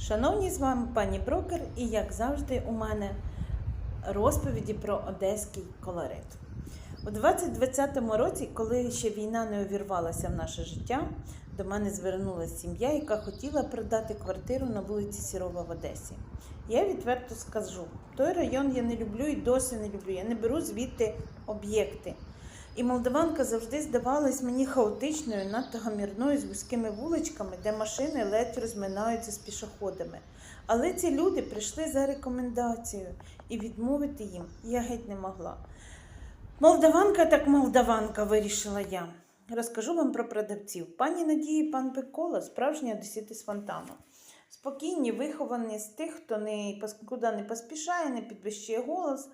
Шановні з вами пані Брокер, і як завжди, у мене розповіді про одеський колорит. У 2020 році, коли ще війна не увірвалася в наше життя, до мене звернулася сім'я, яка хотіла продати квартиру на вулиці Сірова в Одесі. Я відверто скажу, той район я не люблю і досі не люблю. Я не беру звідти об'єкти. І Молдаванка завжди здавалась мені хаотичною, надто гамірною з вузькими вуличками, де машини ледь розминаються з пішоходами. Але ці люди прийшли за рекомендацією, і відмовити їм я геть не могла. Молдаванка так молдаванка, вирішила я. Розкажу вам про продавців. Пані Надії, пан Пикола, справжні одесіти з фонтану. Спокійні, виховані з тих, хто не, куди не поспішає, не підвищує голос.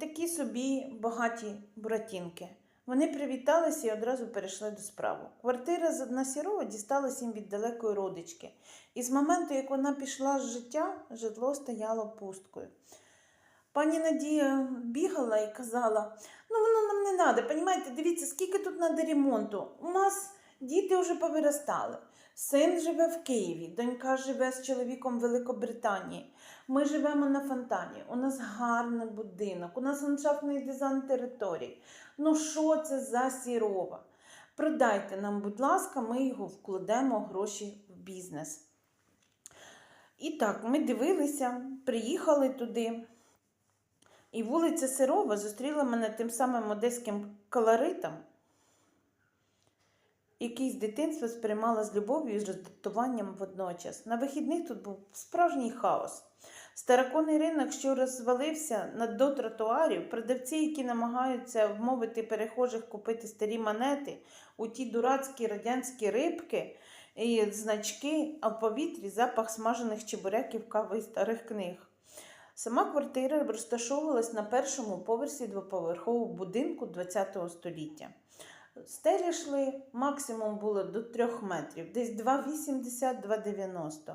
Такі собі багаті буратінки. Вони привіталися і одразу перейшли до справи. Квартира на Сірова дісталась їм від далекої родички. І з моменту, як вона пішла з життя, житло стояло пусткою. Пані Надія бігала і казала: ну воно нам не треба, понімаєте, дивіться, скільки тут треба ремонту. У нас діти вже повиростали. Син живе в Києві, донька живе з чоловіком Великобританії. Ми живемо на фонтані. У нас гарний будинок, у нас ландшафтний дизайн території. Ну що це за сірова? Продайте нам, будь ласка, ми його вкладемо гроші в бізнес. І так, ми дивилися, приїхали туди. І вулиця Сирова зустріла мене тим самим одеським колоритом, який з дитинства сприймала з любов'ю і з роздратуванням водночас. На вихідних тут був справжній хаос. Староконний ринок, що розвалився до тротуарів, продавці, які намагаються вмовити перехожих купити старі монети, у ті дурацькі радянські рибки і значки, а в повітрі запах смажених чебуреків, кави і старих книг. Сама квартира розташовувалась на першому поверсі двоповерхового будинку ХХ століття. Стелі йшли максимум було до 3 метрів, десь 2,80-2,90.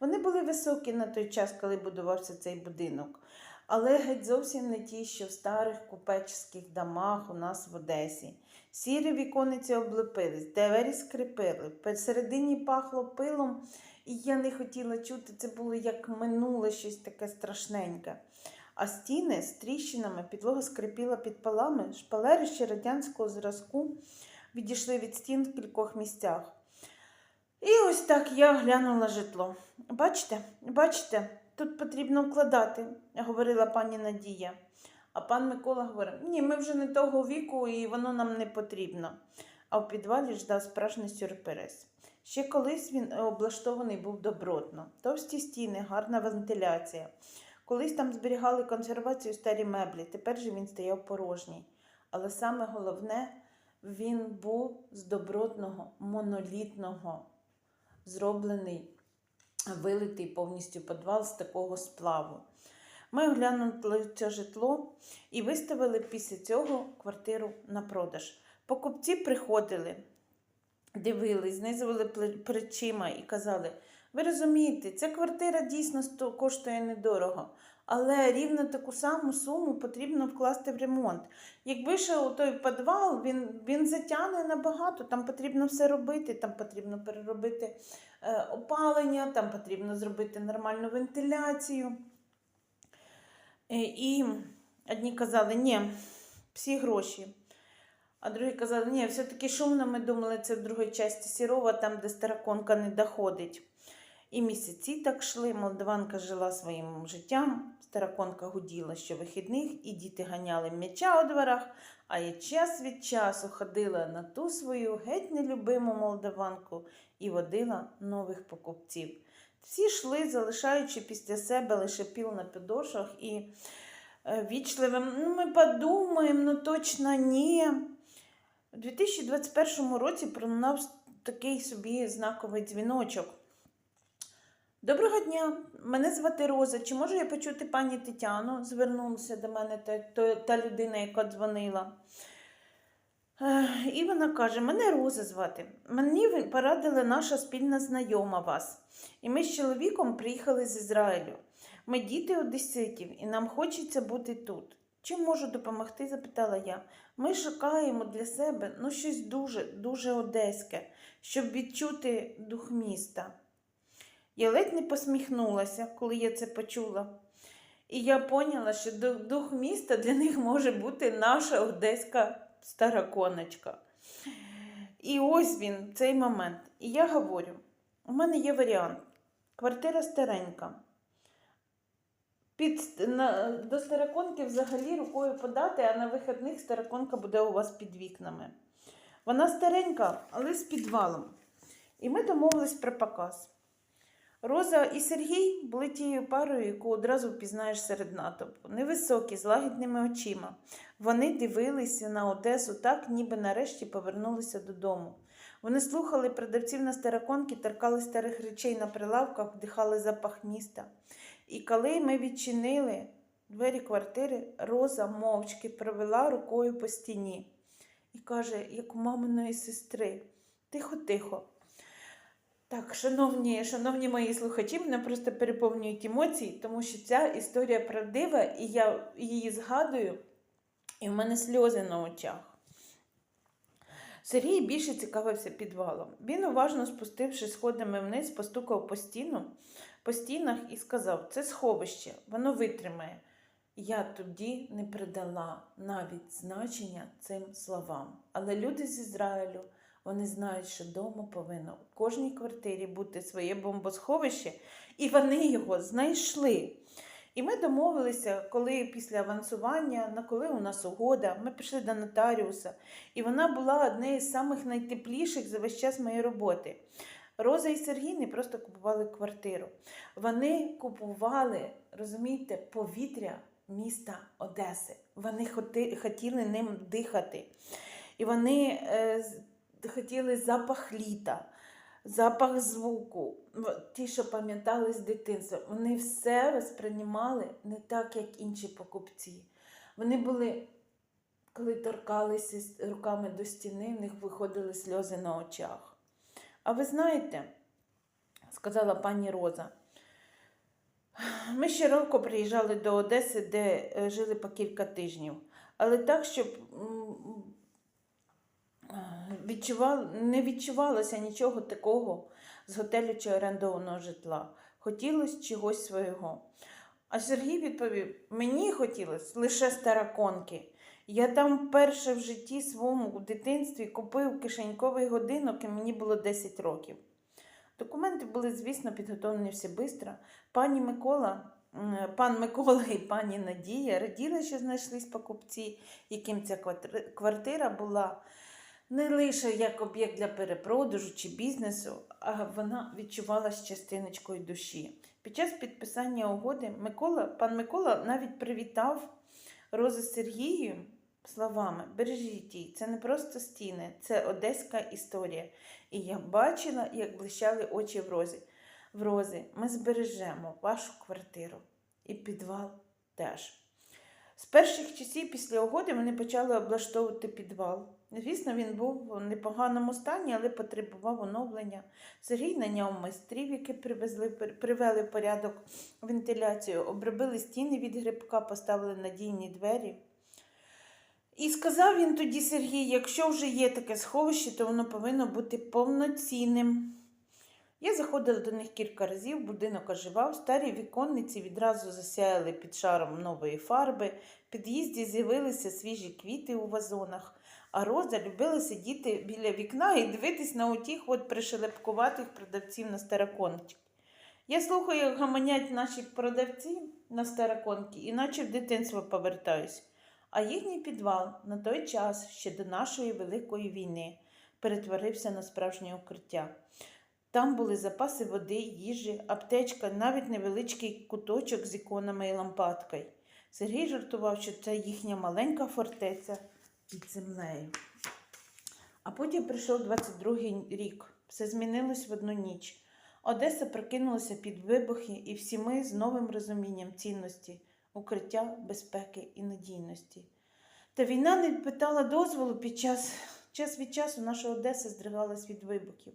Вони були високі на той час, коли будувався цей будинок, але геть зовсім не ті, що в старих купечських домах у нас в Одесі. Сірі вікониці облепились, двері скрипили, посередині пахло пилом, і я не хотіла чути, це було як минуле щось таке страшненьке. А стіни з тріщинами, підлога скрипіла під полами, шпалери ще радянського зразку відійшли від стін в кількох місцях. І ось так я глянула житло. Бачите, бачите, тут потрібно вкладати, говорила пані Надія. А пан Микола говорив: ні, ми вже не того віку і воно нам не потрібно. А в підвалі ждав справжній сюрприз. Ще колись він облаштований був добротно, товсті стіни, гарна вентиляція. Колись там зберігали консервацію старі меблі, тепер же він стояв порожній. Але саме головне, він був з добротного, монолітного, зроблений, вилитий повністю підвал з такого сплаву. Ми оглянули це житло і виставили після цього квартиру на продаж. Покупці приходили, дивились, знизували плечима і казали: ви розумієте, ця квартира дійсно коштує недорого, але рівно таку саму суму потрібно вкласти в ремонт. Якби ще той підвал, він, він затягне набагато, там потрібно все робити, там потрібно переробити е, опалення, там потрібно зробити нормальну вентиляцію. Е, І одні казали, ні, всі гроші. А другі казали, ні, все-таки шумно, ми думали, це в другій часті Сірова, там, де староконка не доходить. І місяці так йшли, молдаванка жила своїм життям, староконка гуділа щовихідних, і діти ганяли м'яча у дворах, а я час від часу ходила на ту свою геть нелюбиму молдаванку і водила нових покупців. Всі йшли, залишаючи після себе лише піл на підошвах і е, вічливим, ну ми подумаємо, ну точно ні. У 2021 році пролунав такий собі знаковий дзвіночок. Доброго дня, мене звати Роза. Чи можу я почути пані Тетяну? Звернулася до мене та, та, та людина, яка дзвонила. І вона каже: мене Роза звати. Мені порадила наша спільна знайома вас. І ми з чоловіком приїхали з Ізраїлю. Ми діти одеситів, і нам хочеться бути тут. Чим можу допомогти? запитала я. Ми шукаємо для себе ну, щось дуже, дуже одеське, щоб відчути дух міста. Я ледь не посміхнулася, коли я це почула. І я поняла, що дух міста для них може бути наша одеська стара коночка. І ось він, цей момент. І я говорю: у мене є варіант. Квартира старенька. Під, на, до староконки взагалі рукою подати, а на вихідних староконка буде у вас під вікнами. Вона старенька, але з підвалом. І ми домовились про показ. Роза і Сергій були тією парою, яку одразу впізнаєш серед натовпу. Невисокі, з лагідними очима. Вони дивилися на Одесу так, ніби нарешті повернулися додому. Вони слухали продавців на староконки, торкали старих речей на прилавках, вдихали запах міста. І коли ми відчинили двері квартири, Роза мовчки провела рукою по стіні і каже, як у маминої сестри, тихо-тихо. Так, шановні, шановні мої слухачі, мене просто переповнюють емоції, тому що ця історія правдива, і я її згадую, і в мене сльози на очах. Сергій більше цікавився підвалом. Він, уважно спустившись сходами вниз, постукав по стіну, по стінах і сказав: це сховище, воно витримає. Я тоді не придала навіть значення цим словам. Але люди з Ізраїлю вони знають, що вдома повинно у кожній квартирі бути своє бомбосховище, і вони його знайшли. І ми домовилися, коли після авансування, на коли у нас угода, ми пішли до нотаріуса, і вона була однією з самих найтепліших за весь час моєї роботи. Роза і Сергій не просто купували квартиру. Вони купували, розумієте, повітря міста Одеси. Вони хотіли ним дихати. І вони е, хотіли запах літа, запах звуку, ті, що пам'ятали з дитинства. Вони все сприймали не так, як інші покупці. Вони були, коли торкалися руками до стіни, в них виходили сльози на очах. А ви знаєте, сказала пані Роза, ми щороку приїжджали до Одеси, де е, жили по кілька тижнів. Але так, щоб е, не відчувалося нічого такого з готелю чи орендованого житла. Хотілося чогось свого. А Сергій відповів: мені хотілося лише староконки. Я там вперше в житті своєму в дитинстві купив кишеньковий годинок, і мені було 10 років. Документи були, звісно, підготовлені все швидко. Пані Микола, пан Микола і пані Надія раділи, що знайшлись покупці, яким ця квартира була не лише як об'єкт для перепродажу чи бізнесу, а вона відчувалася частиночкою душі. Під час підписання угоди Микола, пан Микола навіть привітав Розу з Сергієм словами: Бережіть її, це не просто стіни, це одеська історія. І я бачила, як блищали очі в розі. В розі ми збережемо вашу квартиру і підвал теж. З перших часів після угоди вони почали облаштовувати підвал. Звісно, він був в непоганому стані, але потребував оновлення. Сергій наняв майстрів, які привезли, привели в порядок вентиляцію, обробили стіни від грибка, поставили надійні двері. І сказав він тоді Сергій, якщо вже є таке сховище, то воно повинно бути повноцінним. Я заходила до них кілька разів, будинок оживав, старі віконниці відразу засяяли під шаром нової фарби, в під'їзді з'явилися свіжі квіти у вазонах, а Роза любила сидіти біля вікна і дивитись на утіх от пришелепкуватих продавців на староконці. Я слухаю, як гаманять наші продавці на староконки, іначе в дитинство повертаюсь. А їхній підвал на той час, ще до нашої Великої війни, перетворився на справжнє укриття. Там були запаси води, їжі, аптечка, навіть невеличкий куточок з іконами і лампадкою. Сергій жартував, що це їхня маленька фортеця під землею. А потім прийшов 22-й рік. Все змінилось в одну ніч. Одеса прокинулася під вибухи, і всі ми з новим розумінням цінності, укриття, безпеки і надійності. Та війна не питала дозволу під час, час від часу наша Одеса здригалась від вибухів,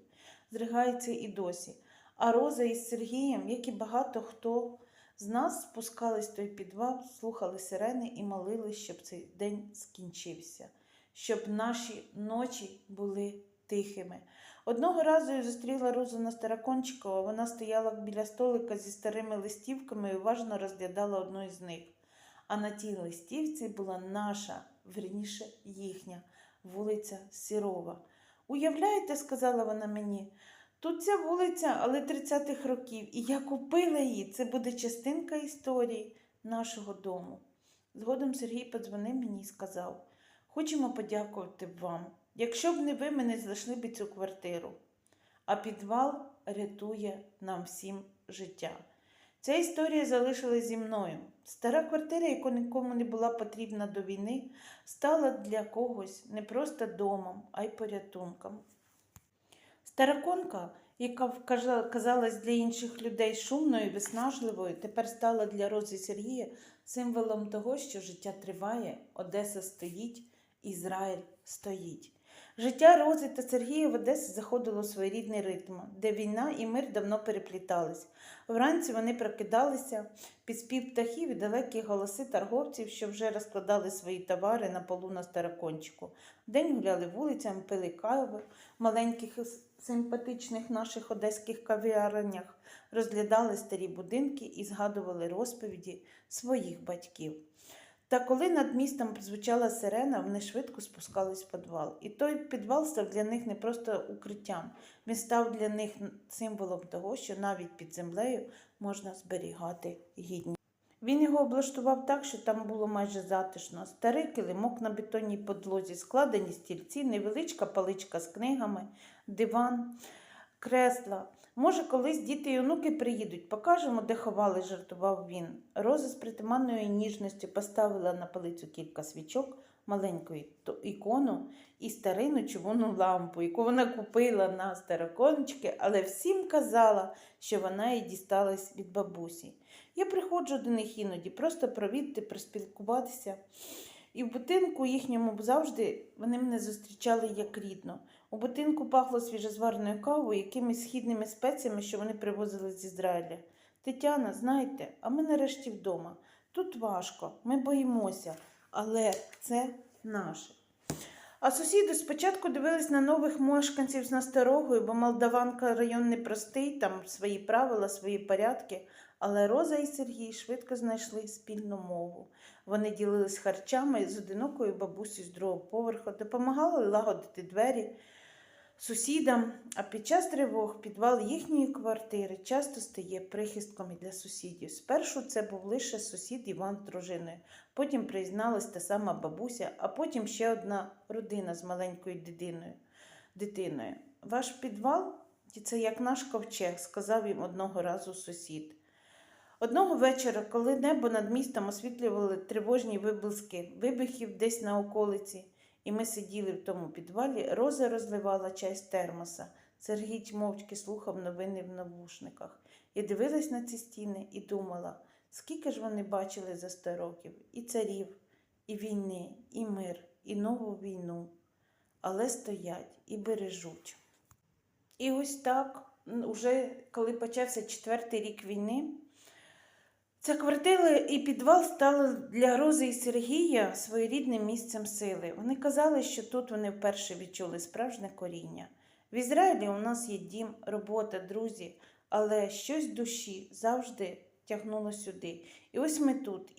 здригається і досі. А Роза із Сергієм, як і багато хто з нас спускались в той підвал, слухали сирени і молились, щоб цей день скінчився, щоб наші ночі були тихими. Одного разу я зустріла Розу на Старокончикова. Вона стояла біля столика зі старими листівками і уважно розглядала одну із них. А на тій листівці була наша, верніше їхня, вулиця Сірова. Уявляєте, сказала вона мені, тут ця вулиця, але 30-х років, і я купила її. Це буде частинка історії нашого дому. Згодом Сергій подзвонив мені і сказав: Хочемо подякувати вам. Якщо б не ви, ми не знайшли б цю квартиру. А підвал рятує нам всім життя. Ця історія залишилась зі мною. Стара квартира, яка нікому не була потрібна до війни, стала для когось не просто домом, а й порятунком. Староконка, яка казалась для інших людей шумною виснажливою, тепер стала для Рози Сергія символом того, що життя триває, Одеса стоїть, Ізраїль стоїть. Життя Рози та Сергія в Одесі заходило у своєрідний ритм, де війна і мир давно переплітались. Вранці вони прокидалися під спів птахів і далекі голоси торговців, що вже розкладали свої товари на полу на старокончику. Вдень гуляли вулицями, пили каву в маленьких симпатичних наших одеських кав'ярнях, розглядали старі будинки і згадували розповіді своїх батьків. Та коли над містом звучала сирена, вони швидко спускались в підвал. І той підвал став для них не просто укриттям, він став для них символом того, що навіть під землею можна зберігати гідність. Він його облаштував так, що там було майже затишно. Старий килимок на бетонній подлозі, складені стільці, невеличка паличка з книгами, диван, кресла. Може, колись діти і онуки приїдуть, покажемо, де ховали, жартував він. Роза з притаманною ніжністю поставила на полицю кілька свічок, маленьку ікону і старинну човунну лампу, яку вона купила на старокончики, але всім казала, що вона їй дісталась від бабусі. Я приходжу до них іноді, просто провідти, проспілкуватися. І в будинку їхньому завжди вони мене зустрічали як рідно. У будинку пахло свіжозвареною кавою, якимись східними спеціями, що вони привозили з Ізраїля. Тетяна, знаєте, а ми нарешті вдома. Тут важко, ми боїмося, але це наше. А сусіди спочатку дивились на нових мешканців з насторогою, бо Молдаванка район непростий, там свої правила, свої порядки. Але Роза і Сергій швидко знайшли спільну мову. Вони ділились харчами з одинокою бабусею з другого поверху, допомагали лагодити двері сусідам, а під час тривог підвал їхньої квартири часто стає прихистком і для сусідів. Спершу це був лише сусід Іван з дружиною, потім призналась та сама бабуся, а потім ще одна родина з маленькою дитиною. дитиною. Ваш підвал це як наш ковчег, сказав їм одного разу сусід. Одного вечора, коли небо над містом освітлювали тривожні виблиски вибухів десь на околиці, і ми сиділи в тому підвалі, Роза розливала чай з термоса. Сергій мовчки слухав новини в навушниках. Я дивилась на ці стіни і думала, скільки ж вони бачили за сто років і царів, і війни, і мир, і нову війну, але стоять і бережуть. І ось так, уже коли почався четвертий рік війни, Ця квартира і підвал стали для Рози і Сергія своєрідним місцем сили. Вони казали, що тут вони вперше відчули справжнє коріння. В Ізраїлі у нас є дім, робота, друзі, але щось душі завжди тягнуло сюди. І ось ми тут.